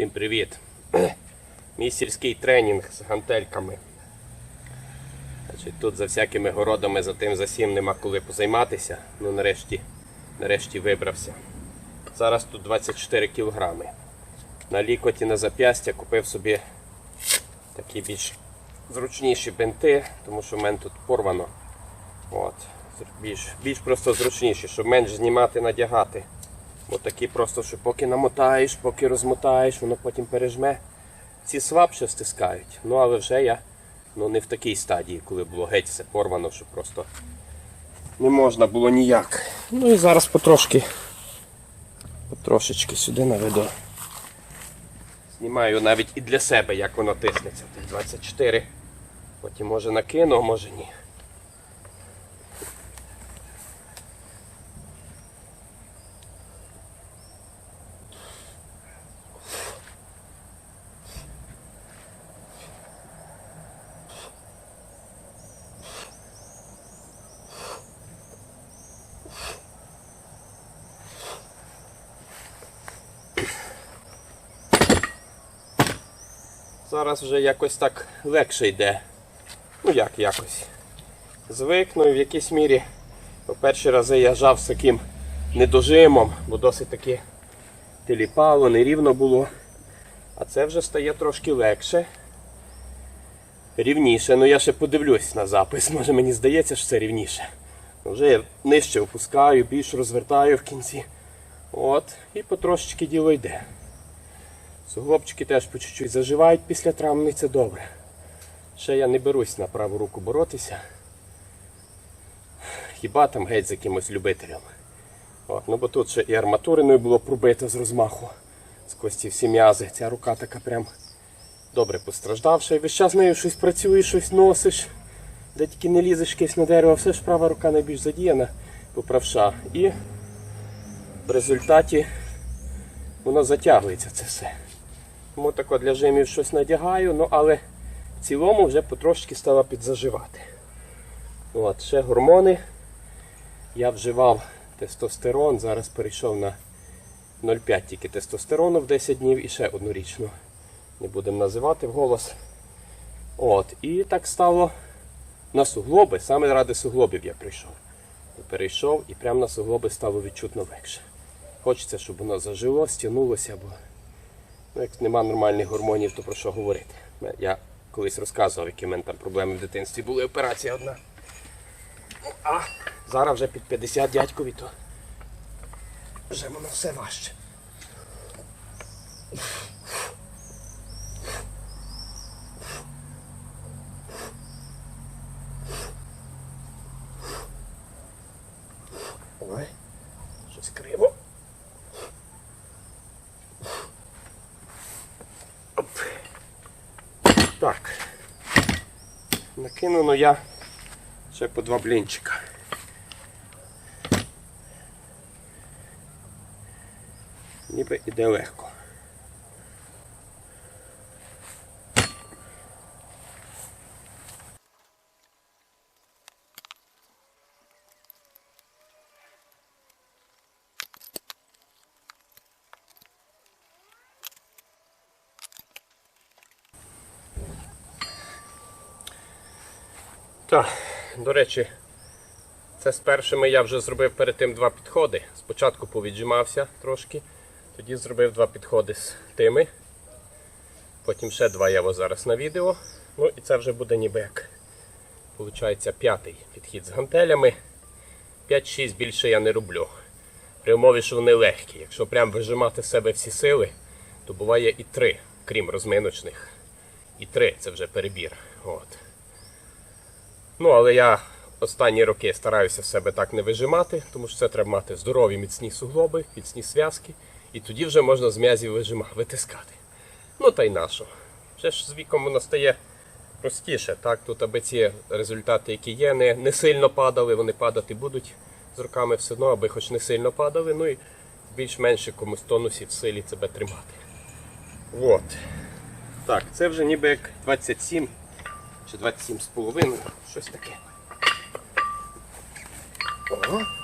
Всім привіт! Мій сільський тренінг з гантельками. Тут за всякими городами за тим за сім нема коли позайматися. Ну нарешті, нарешті вибрався. Зараз тут 24 кілограми. На лікоті на зап'ястя купив собі такі більш зручніші бинти, тому що в мене тут порвано. От. Більш, більш просто зручніші, щоб менш знімати, надягати. Бо такі просто, що поки намотаєш, поки розмотаєш, воно потім пережме. Ці слабше стискають. Ну але вже я ну, не в такій стадії, коли було геть все порвано, що просто не можна було ніяк. Ну і зараз потрошки, потрошечки сюди наведу. Знімаю навіть і для себе, як воно тиснеться. Тут 24. Потім може накину, а може ні. Зараз вже якось так легше йде. Ну як якось. Звикну і в якійсь мірі. По перші рази я жав з таким недожимом, бо досить таки теліпало, нерівно було. А це вже стає трошки легше. Рівніше. Ну я ще подивлюсь на запис. Може мені здається, що це рівніше. Вже я нижче опускаю, більш розвертаю в кінці. От, і потрошечки діло йде. Суглобчики теж по чуть-чуть заживають після травми, це добре. Ще я не берусь на праву руку боротися. Хіба там геть з якимось любителем. От, ну бо тут ще і арматуриною було пробито з розмаху. Сквозь ці всі м'язи. Ця рука така прям добре постраждавша. І весь час з нею щось працюєш, щось носиш. Де тільки не лізеш якесь на дерево, все ж права рука найбільш задіяна, поправша. І в результаті воно затягується це все. Тому тако для жимів щось надягаю, ну але в цілому вже потрошки стало підзаживати. От, ще гормони. Я вживав тестостерон, зараз перейшов на 0,5 тільки тестостерону в 10 днів і ще одну річну. Не будемо називати вголос. От, і так стало на суглоби, саме ради суглобів я прийшов. Перейшов і прямо на суглоби стало відчутно легше. Хочеться, щоб воно зажило, стягнулося, бо Ну, як нема нормальних гормонів, то про що говорити? Я колись розказував, які в мене там проблеми в дитинстві були. Операція одна. Ну, А зараз вже під 50 дядькові, то вже воно все важче. Ой, щось криво. Оп. Так. Накинуло я ще по два блінчика. Ніби іде легко. Так, до речі, це з першими я вже зробив перед тим два підходи. Спочатку повіджимався трошки, тоді зробив два підходи з тими. Потім ще два я зараз на відео. Ну і це вже буде ніби як. Получається п'ятий підхід з гантелями. 5-6 більше я не роблю. При умові, що вони легкі. Якщо прям вижимати в себе всі сили, то буває і три, крім розминочних. І три це вже перебір. От. Ну, але я останні роки стараюся себе так не вижимати, тому що це треба мати здорові міцні суглоби, міцні зв'язки, і тоді вже можна з м'язів вижима, витискати. Ну та й нащо. Вже ж з віком воно стає простіше. Так? Тут аби ці результати, які є, не, не сильно падали, вони падати будуть з роками все одно, аби хоч не сильно падали, ну і більш-менш якомусь тонусі в силі себе тримати. От. Так, це вже ніби як 27 чи 27 з половиною, щось таке. Ого.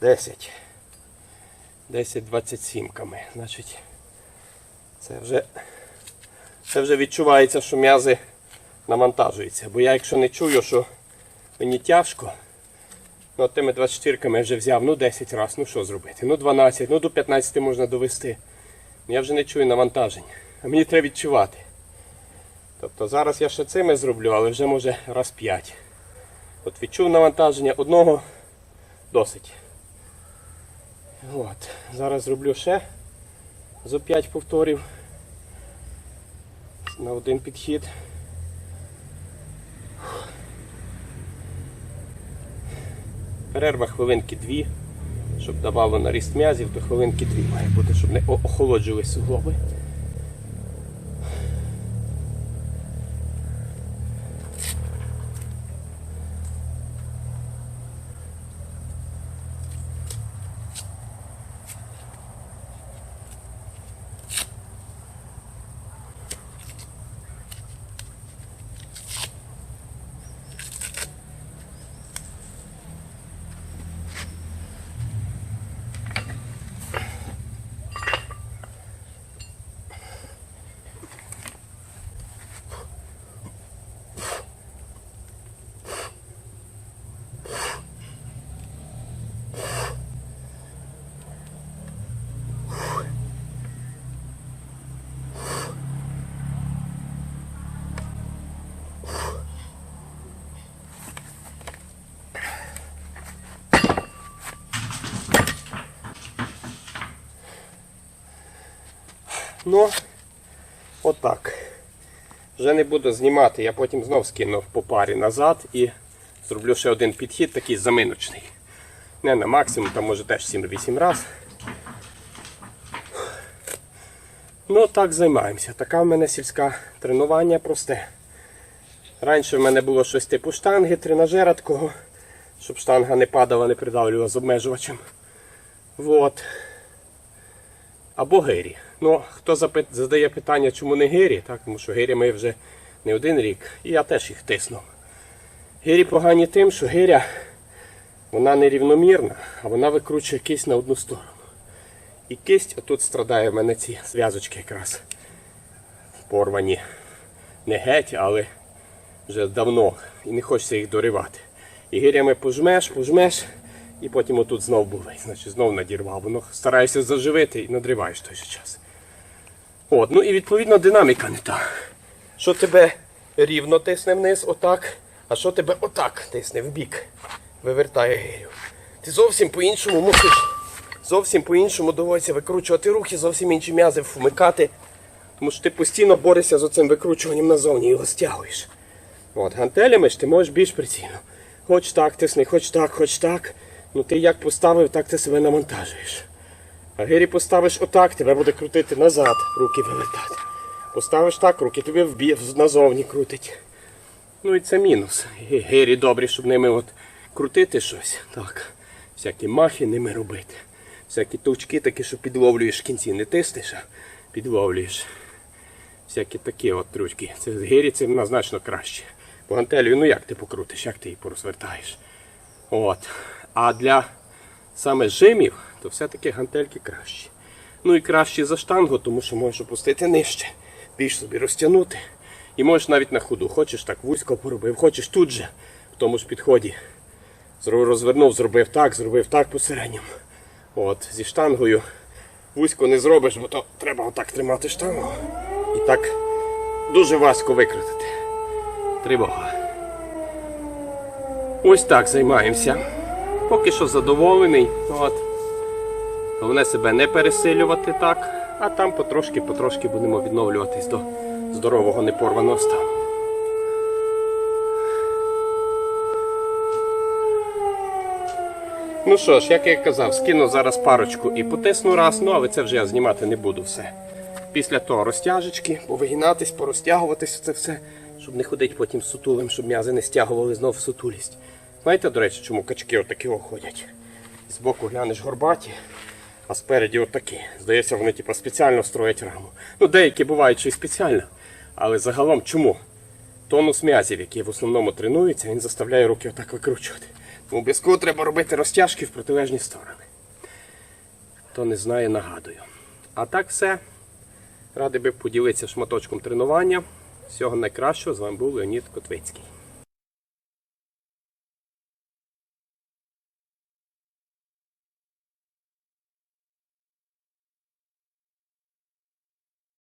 10. 10 27-ками. Значить, це вже, це вже відчувається, що м'язи навантажуються. Бо я якщо не чую, що мені тяжко, ну тими 24-ками я вже взяв, ну 10 разів, ну що зробити? Ну 12, ну до 15 можна довести. Я вже не чую навантажень. А мені треба відчувати. Тобто зараз я ще цими зроблю, але вже може раз 5. От відчув навантаження одного досить. От. Зараз зроблю ще за 5 повторів на один підхід. Перерва хвилинки дві, щоб давало наріст м'язів, то хвилинки дві має бути, щоб не о- охолоджували суглоби. Ну, отак. Вже не буду знімати, я потім знов скину по парі назад і зроблю ще один підхід, такий заминочний. Не на максимум, там може теж 7-8 раз. Ну, так займаємося. Така в мене сільська тренування просте. Раніше в мене було щось типу штанги, тренажера такого, щоб штанга не падала, не придавлювала з обмежувачем. Вот. Або гирі. Ну, хто задає питання, чому не гирі, так, тому що гирі ми вже не один рік, і я теж їх тиснув. Гирі погані тим, що гиря вона нерівномірна, а вона викручує кисть на одну сторону. І кисть отут страдає в мене ці зв'язочки якраз порвані. Не геть, але вже давно. І не хочеться їх доривати. І гирями пожмеш, пожмеш, і потім отут знов були. Значить знов надірвав. Воно стараєшся заживити і надриваєш той же час. От, ну і відповідно динаміка не та. Що тебе рівно тисне вниз, отак, а що тебе отак тисне в бік, вивертає гирю. Ти зовсім по-іншому мусиш, зовсім по-іншому доводиться викручувати рухи, зовсім інші м'язи вмикати. Тому що ти постійно борешся з оцим викручуванням назовні його стягуєш. От, гантелями ж ти можеш більш прицільно. Хоч так тисни, хоч так, хоч так. Ну ти як поставив, так ти себе навантажуєш. А гирі поставиш отак, тебе буде крутити назад, руки вивертати. Поставиш так, руки тобі вб'є назовні крутить. Ну і це мінус. Гирі добрі, щоб ними от крутити щось. Так. Всякі махи ними робити. Всякі товчки такі, що підловлюєш в кінці, не тиснеш, а підловлюєш. Всякі такі от трючки. Це гирі це вона значно краще. По гантелю, ну як ти покрутиш, як ти її порозвертаєш. От. А для саме жимів, то все-таки гантельки кращі. Ну і кращі за штангу, тому що можеш опустити нижче, більш собі розтягнути. І можеш навіть на ходу. Хочеш так вузько поробив, хочеш тут же, в тому ж підході. Розвернув, зробив так, зробив так посередньому. От, зі штангою вузько не зробиш, бо то треба отак тримати штангу. І так дуже важко викрутити. Тривога. Ось так займаємося. Поки що задоволений. От. Головне себе не пересилювати так, а там потрошки-потрошки будемо відновлюватись до здорового непорваного стану. Ну що ж, як я казав, скину зараз парочку і потисну раз, ну але це вже я знімати не буду все. Після того розтяжечки, повигинатись, порозтягуватись це все, щоб не ходити потім сутулим, щоб м'язи не стягували знов сутулість. Знаєте, до речі, чому качки отакі ходять? Збоку глянеш горбаті, а спереді отакі. Здається, вони типу, спеціально строять раму. Ну, деякі бувають, що і спеціально. Але загалом чому? Тонус м'язів, який в основному тренується, він заставляє руки отак викручувати. Обов'язково треба робити розтяжки в протилежні сторони. Хто не знає, нагадую. А так все. Радий би поділитися шматочком тренування. Всього найкращого. З вами був Леонід Котвицький.